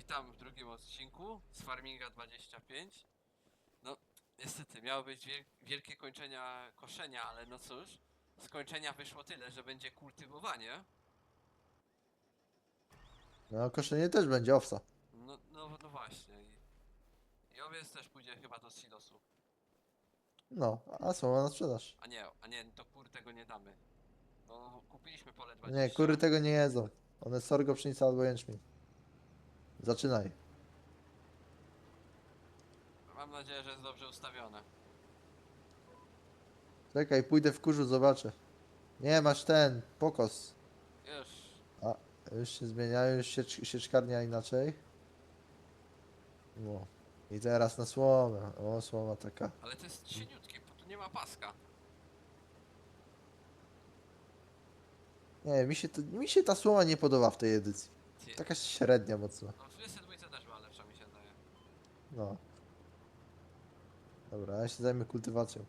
Witam w drugim odcinku z Farminga 25. No, niestety, miało być wiel wielkie kończenia koszenia, ale no cóż, z kończenia wyszło tyle, że będzie kultywowanie. No, koszenie też będzie owsa. No, no, no właśnie. I, I owiec też pójdzie chyba do silosu. No, a słoma na sprzedaż. A nie, a nie, do kur tego nie damy. Bo kupiliśmy pole 20. Nie, kury tego nie jedzą. One sorgo, pszenica albo jęczmień. Zaczynaj. Mam nadzieję, że jest dobrze ustawione. Czekaj, pójdę w kurzu, zobaczę. Nie, masz ten, pokos. Już. A, już się zmienia, już siecz, sieczkarnia inaczej. No. I teraz na słomę. O, słoma taka. Ale to jest cieniutkie, bo tu nie ma paska. Nie, mi się, to, mi się ta słoma nie podoba w tej edycji. Ty- Taka średnia mocno. No w 22 też była lepsza mi się zdaje. No. Dobra, ja się zajmę kultywacją.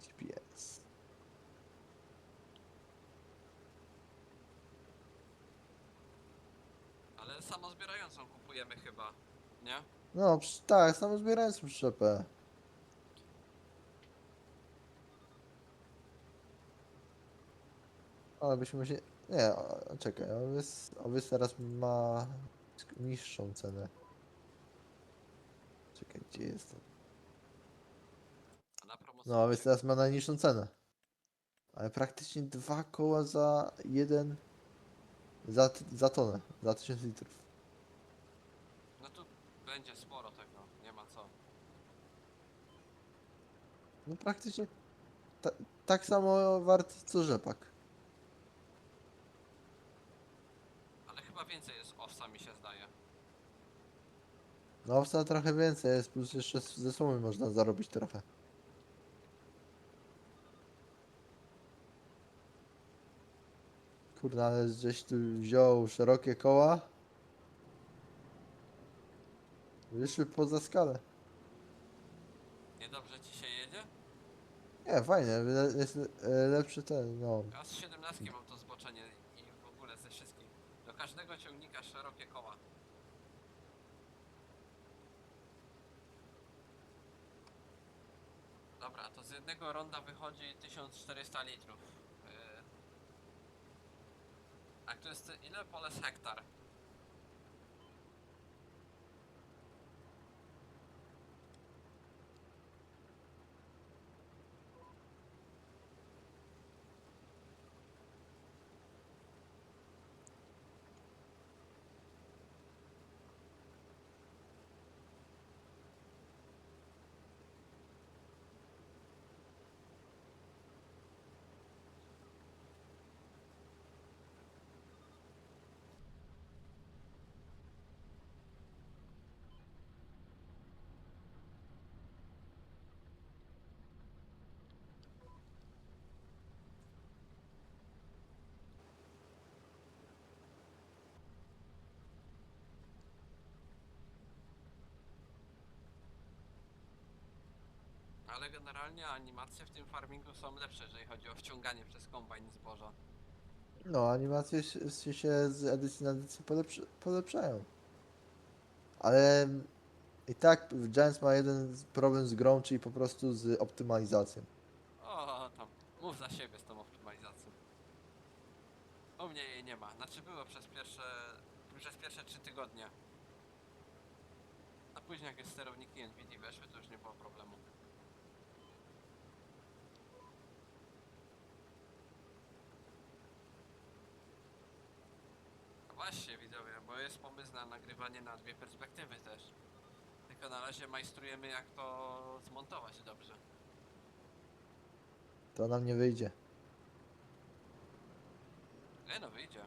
GPS. Ale samozbierającą kupujemy chyba, nie? No, przy- tak, samo zbierając przyczepę. Ale byśmy się... Nie, o, czekaj, owiec, owiec teraz ma sk- niższą cenę. Czekaj, gdzie jest to? A na promocji. No, owiec teraz ma najniższą cenę. Ale praktycznie dwa koła za jeden... Za, za tonę, za 1000 litrów. Będzie sporo tego, nie ma co. No praktycznie ta, tak samo wart co rzepak. Ale chyba więcej jest owsa mi się zdaje. No owsa trochę więcej jest, plus jeszcze z- ze słomy można zarobić trochę. Kurde, ale żeś tu wziął szerokie koła. Wyszły poza skalę. Niedobrze ci się jedzie? Nie, fajnie, le- jest le- lepszy ten, no. Ja z 17 mam to zboczenie i w ogóle ze wszystkich. Do każdego ciągnika szerokie koła. Dobra, to z jednego ronda wychodzi 1400 litrów. Yy. A to jest ile pole z hektar? Ale generalnie animacje w tym farmingu są lepsze, jeżeli chodzi o wciąganie przez kombajn zboża. No, animacje się, się- z edycji na edycję polepszy, polepszają. Ale i tak Giants ma jeden problem z grą, czyli po prostu z optymalizacją. O, tam, mów za siebie z tą optymalizacją. U mnie jej nie ma. Znaczy było przez pierwsze, przez pierwsze 3 tygodnie. A później jak jest sterowniki NVIDIA weszły, to już nie było problemu. A Właśnie widzowie, bo jest pomysł na nagrywanie na dwie perspektywy też. Tylko na razie majstrujemy jak to zmontować dobrze. To nam nie wyjdzie. Nie no, wyjdzie.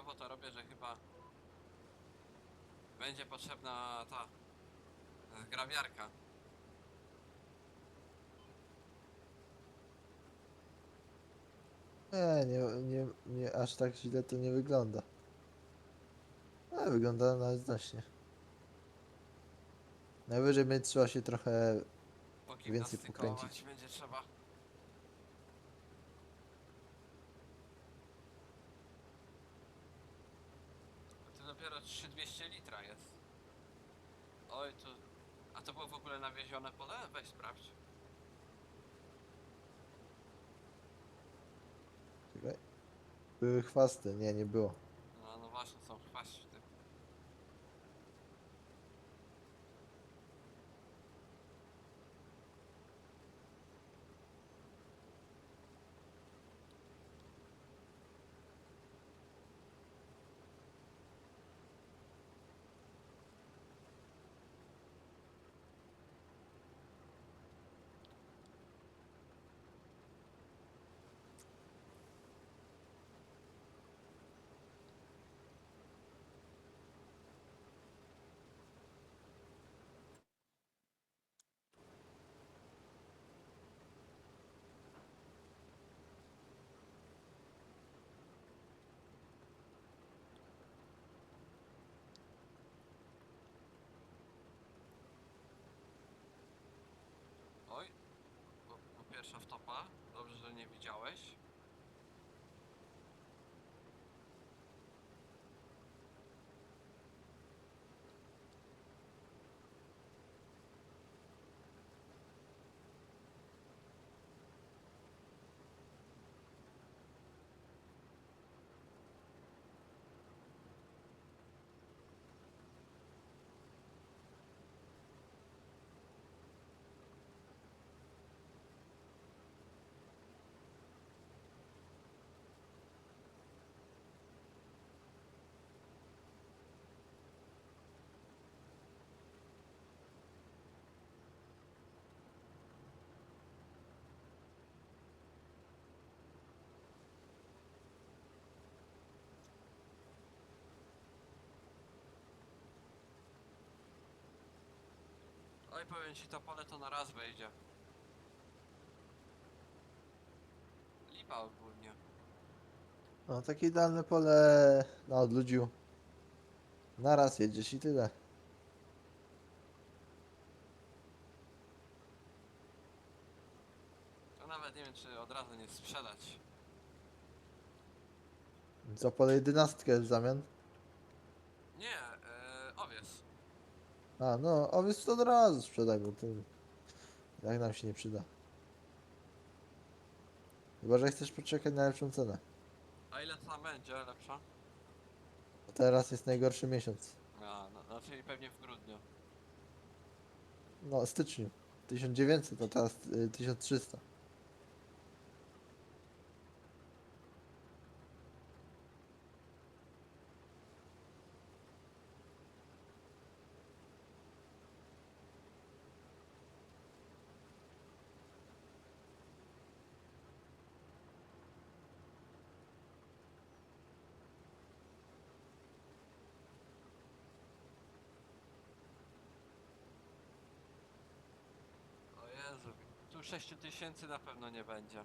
Kijowo to robię, że chyba będzie potrzebna ta e, grabiarka. Nie, nie, nie, nie, aż tak źle to nie wygląda. Ale wygląda nawet znośnie. Najwyżej będzie trzeba się trochę Więcej pokręcić. będzie trzeba. To dopiero 3200 litra jest. Oj, to... A to było w ogóle nawiezione pole? Weź sprawdź. Czekaj. Były chwasty, nie, nie było. No, no właśnie, są chwaści. Oj, po, po pierwsza wtopa. Dobrze, że nie widziałeś. Oj, powiem ci, to pole to na raz wejdzie. Lipa ogólnie. No, takie idealne pole na odludziu. Naraz jedziesz i tyle. To nawet nie wiem, czy od razu nie sprzedać. Co pole jedenastkę w zamian? Nie, e, owies. A, no, owiec to od razu sprzedaj, bo to jak nam się nie przyda. Chyba, że chcesz poczekać na lepszą cenę. A ile tam będzie lepsza? Teraz jest najgorszy miesiąc. A, no, no czyli pewnie w grudniu. No, styczniu. 1900, to teraz y, 1300. O Jezu, tu 6000 na pewno nie będzie.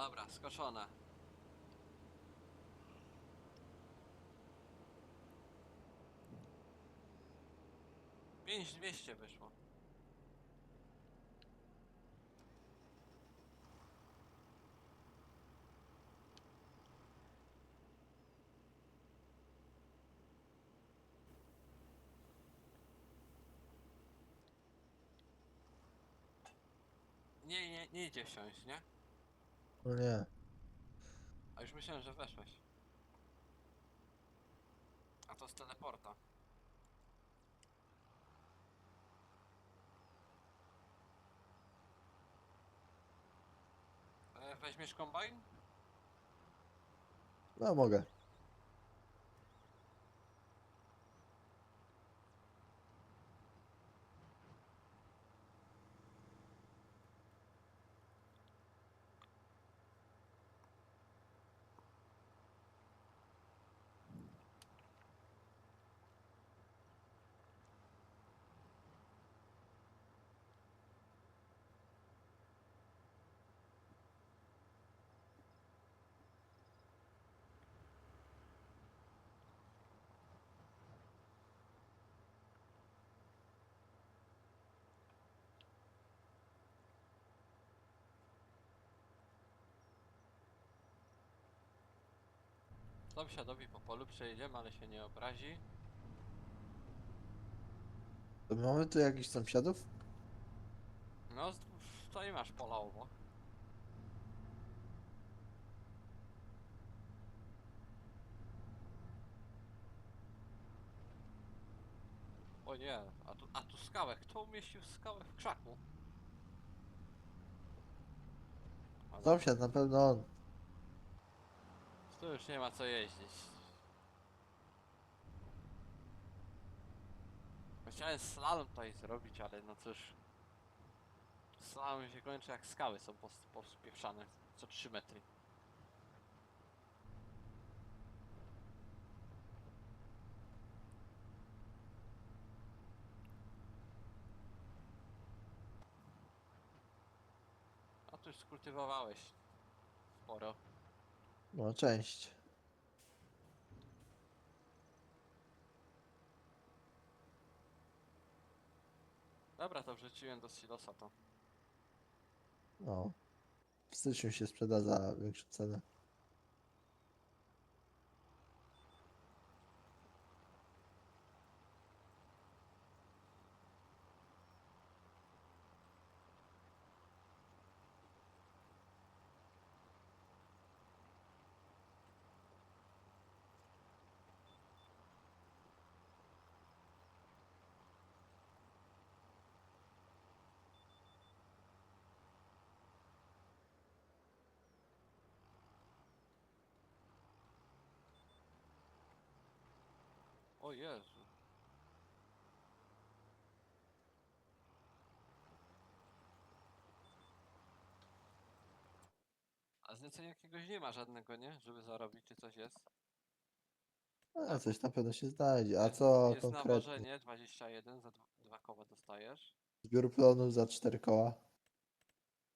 Dobra, skoszone. Pięć dwieście wyszło. Nie, nie, nie idzie siąść, nie? No nie. A już myślałem, że weszłeś. A to z teleporta. E, weźmiesz kombajn? No mogę. Sąsiadowi po polu przejedziemy, ale się nie obrazi. To mamy tu jakichś sąsiadów? No, z- tutaj masz pola obok. O nie, a tu, a tu skałę. Kto umieścił skałę w krzaku? Ale Sąsiad, na pewno on. Tu już nie ma co jeździć. Chciałem slalom tutaj zrobić, ale no cóż. Slalom się kończy jak skały są pos- pospieszane co 3 metry. A tu już skultywowałeś sporo. No, część. Dobra, to wrzuciłem do silosa to. No. W styczniu się sprzeda za większą cenę. O Jezu. A zlecenia jakiegoś nie ma żadnego, nie? Żeby zarobić, czy coś jest? A coś na pewno się znajdzie. A co Jest konkretnie? nawożenie 21, za dwa, dwa koła dostajesz. Zbiór plonów za 4 koła.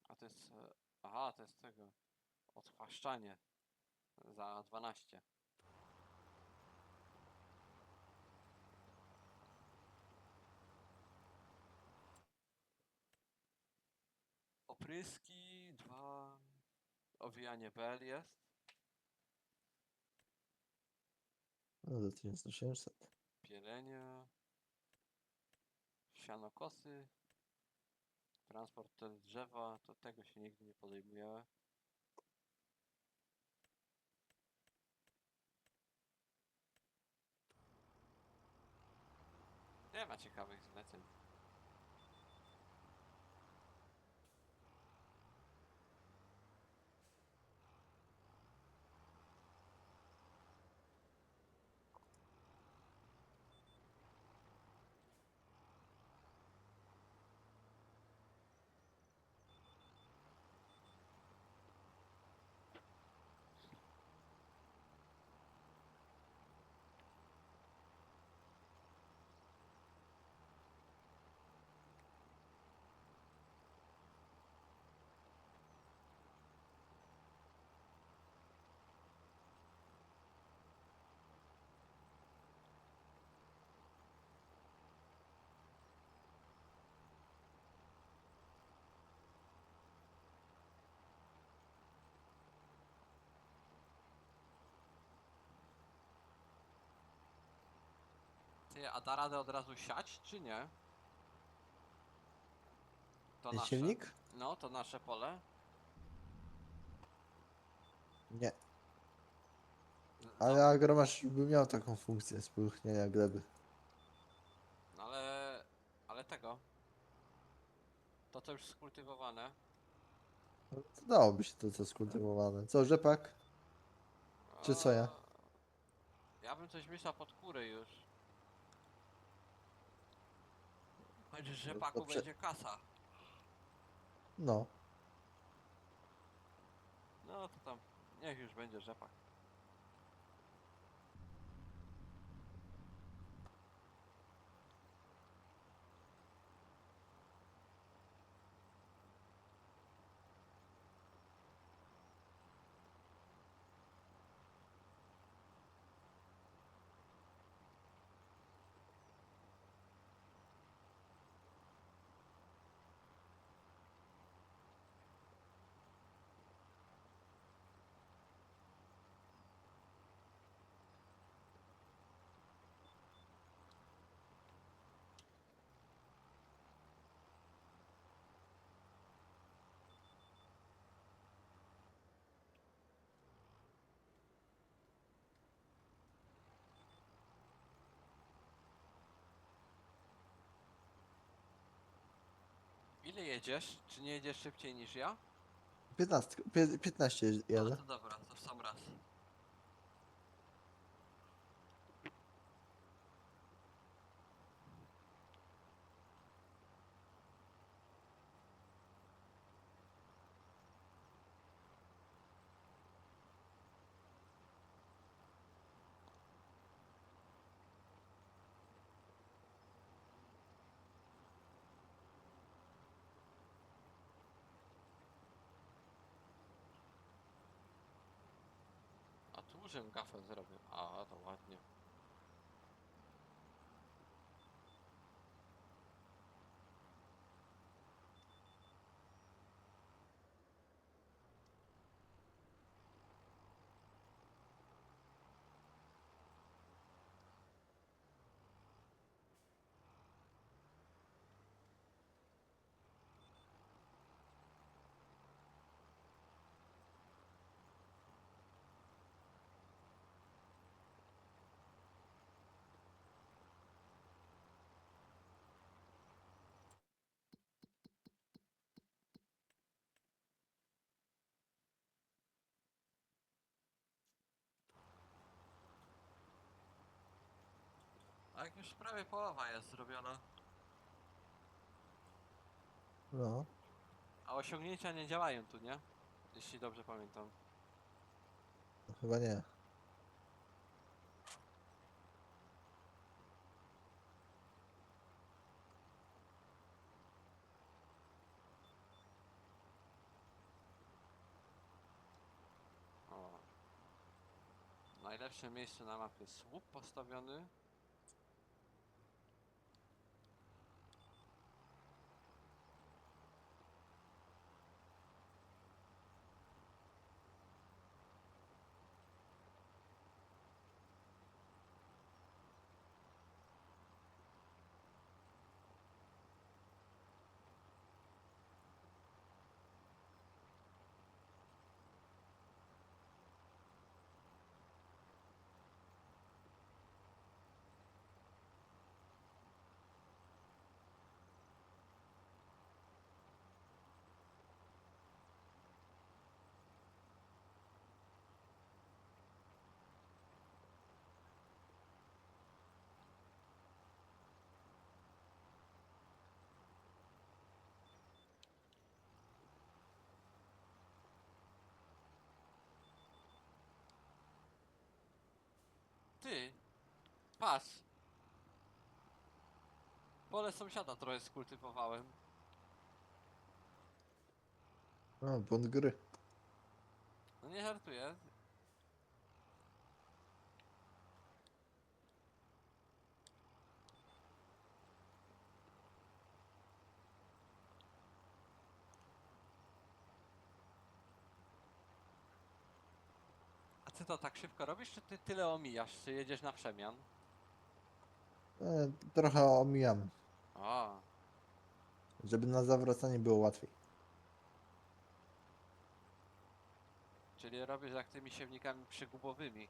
A to jest... e, Aha, to jest tego. Odchłaszczanie. Za 12. Opryski, dwa... Owijanie bel jest. No za 1800. Pielenie. Sianokosy. Transport te drzewa, to tego się nigdy nie podejmuje. Nie ma ciekawych zleceń. Ty, a da radę od razu siać, czy nie? To Ten nasze. silnik? No, to nasze pole. Nie. No, Ale agromasz by miał taką funkcję spłychnienia gleby. No, ale... Ale tego. To to już skultywowane. No, to dałoby się to co skultywowane. Co, rzepak? Czy co ja? Ja bym coś myślał pod kurę już. Choć z rzepaku prze- będzie kasa. No. No to tam, niech już będzie rzepak. Ile jedziesz? Czy nie jedziesz szybciej niż ja? 15, pie- 15 No jadę. to dobra, to w sam raz. Dużym gafę zrobię. A, to ładnie. A jak już prawie połowa jest zrobiona. No. A osiągnięcia nie działają tu, nie? Jeśli dobrze pamiętam. no chyba nie. O. Najlepsze miejsce na mapie. Słup postawiony. Ty! Patrz! Pole sąsiada trochę skultywowałem. No, błąd gry. No nie żartuję. Ty to tak szybko robisz, czy ty tyle omijasz, czy jedziesz na przemian? E, trochę omijam, O, żeby na zawracanie było łatwiej. czyli robisz jak tymi siewnikami przygubowymi.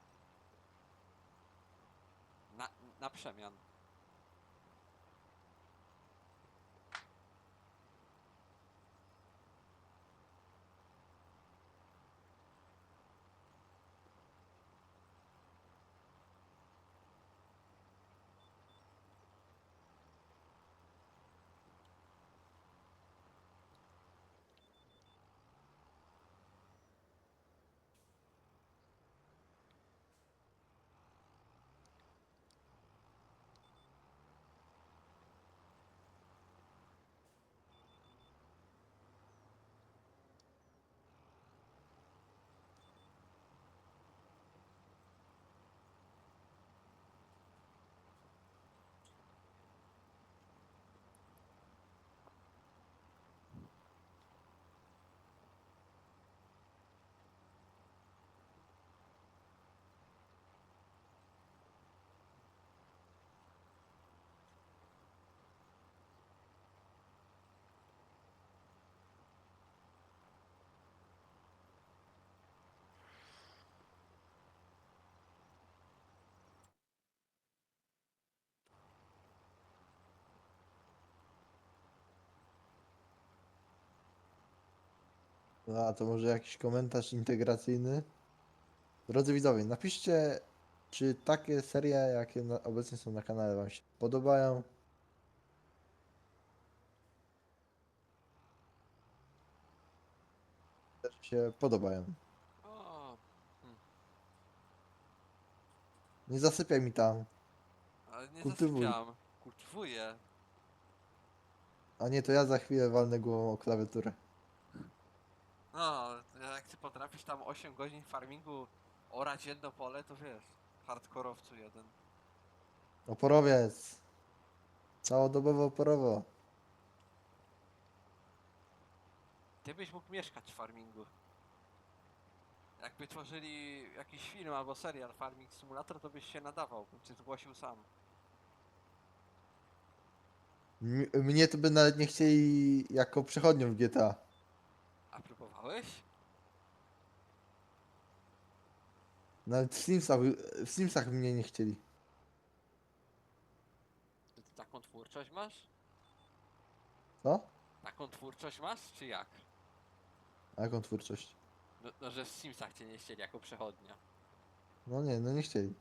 Na, na przemian. No, a to może jakiś komentarz integracyjny? Drodzy widzowie, napiszcie, czy takie serie, jakie na, obecnie są na kanale, Wam się podobają. Też się podobają. O, Nie zasypiaj mi tam. ale nie Kultywuj. zasypiam. Kultywuję. A nie, to ja za chwilę walnę głową o klawiaturę. No, jak ty potrafisz tam 8 godzin farmingu orać jedno pole, to wiesz, hardkorowcu jeden. Oporowiec. Całodobowo oporowo. Ty byś mógł mieszkać w farmingu. Jakby tworzyli jakiś film albo serial Farming Simulator, to byś się nadawał, bym cię zgłosił sam. M- mnie to by nawet nie chcieli jako przechodnią w GTA. Próbowałeś? Nawet w Simsach, w Simsach mnie nie chcieli. Ty, ty taką twórczość masz? Co? Taką twórczość masz, czy jak? A jaką twórczość? No, no że w Simsach cię nie chcieli jako przechodnia. No nie, no nie chcieli.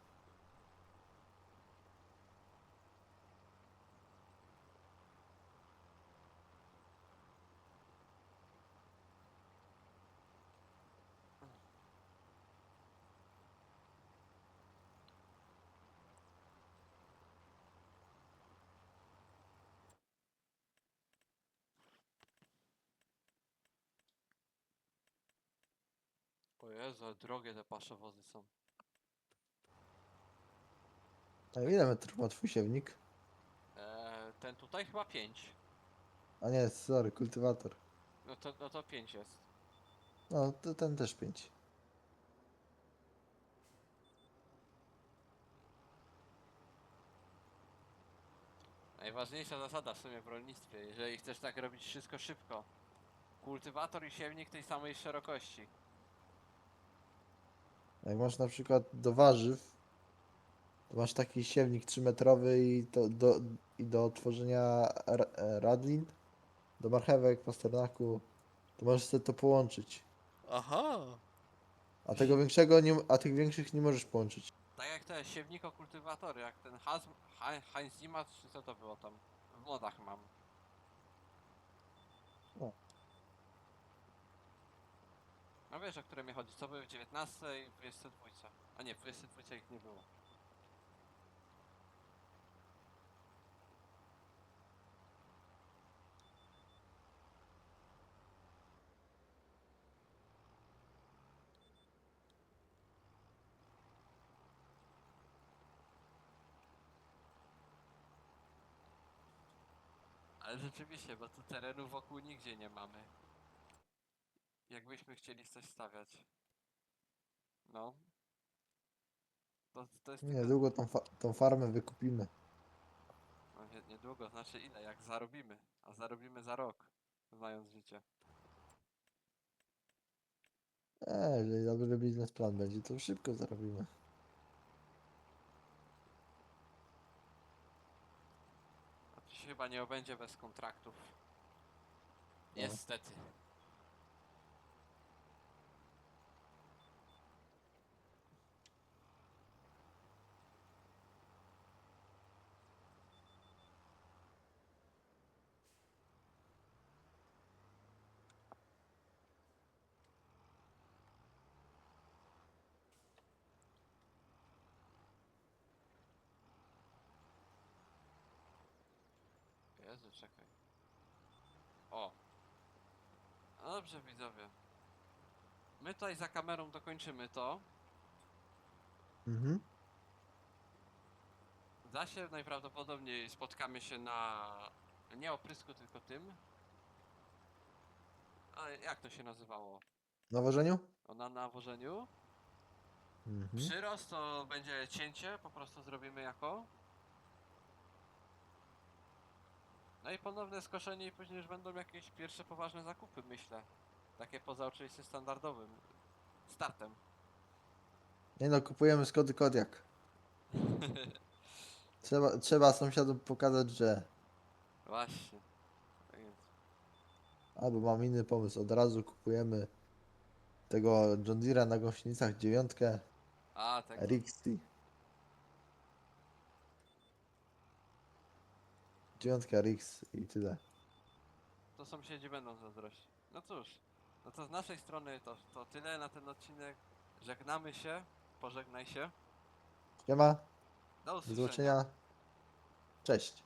O Jezu, ale drogie te paszowozy są. A ile metrów ma twój siewnik? Eee, ten tutaj chyba 5. A nie, sorry, kultywator. No to, no to 5 jest. No, to ten też 5. Najważniejsza zasada w sumie w rolnictwie, jeżeli chcesz tak robić wszystko szybko. Kultywator i siewnik tej samej szerokości. Jak masz na przykład do warzyw, to masz taki siewnik 3-metrowy i, to do, i do tworzenia e, radlin, do marchewek, pasternaku, to możesz sobie to połączyć. Aha! A tego większego, nie, a tych większych nie możesz połączyć. Tak jak te siewniko-kultywatory, jak ten Has, Ha- Heinz Zimmer, czy co to było tam? W modach mam. No wiesz, o które mi chodzi, co były w 19 i w 22. A nie, w 22 ich nie było. Ale rzeczywiście, bo tu terenu wokół nigdzie nie mamy. Jakbyśmy chcieli coś stawiać. No. To, to jest tylko... Niedługo tą, fa tą farmę wykupimy. Nie, niedługo, znaczy ile? Jak zarobimy. A zarobimy za rok, znając życie. E, jeżeli dobry biznesplan będzie, to szybko zarobimy. A to się chyba nie obędzie bez kontraktów. No. Niestety. Jezu, czekaj. O. No dobrze, widzowie. My tutaj za kamerą dokończymy to. Mhm. Da się najprawdopodobniej spotkamy się na nie oprysku, tylko tym. A jak to się nazywało? Na wożeniu? O, na nawożeniu. Mhm. Przyrost to będzie cięcie, po prostu zrobimy jako. No i ponowne skoszenie i później już będą jakieś pierwsze poważne zakupy, myślę. Takie poza oczywiście standardowym startem. Nie no, kupujemy Skody Kodiak. Trzeba, trzeba sąsiadom pokazać, że Właśnie. Tak więc. albo mam inny pomysł, od razu kupujemy tego John Deere'a na gąsienicach dziewiątkę A, tak. RXT. Dziewiątka RX i tyle. To sąsiedzi będą zazdrościć. No cóż, no to z naszej strony to, to tyle na ten odcinek. Żegnamy się. Pożegnaj się. Nie ma? Do Do usłyszenia. zobaczenia. Cześć.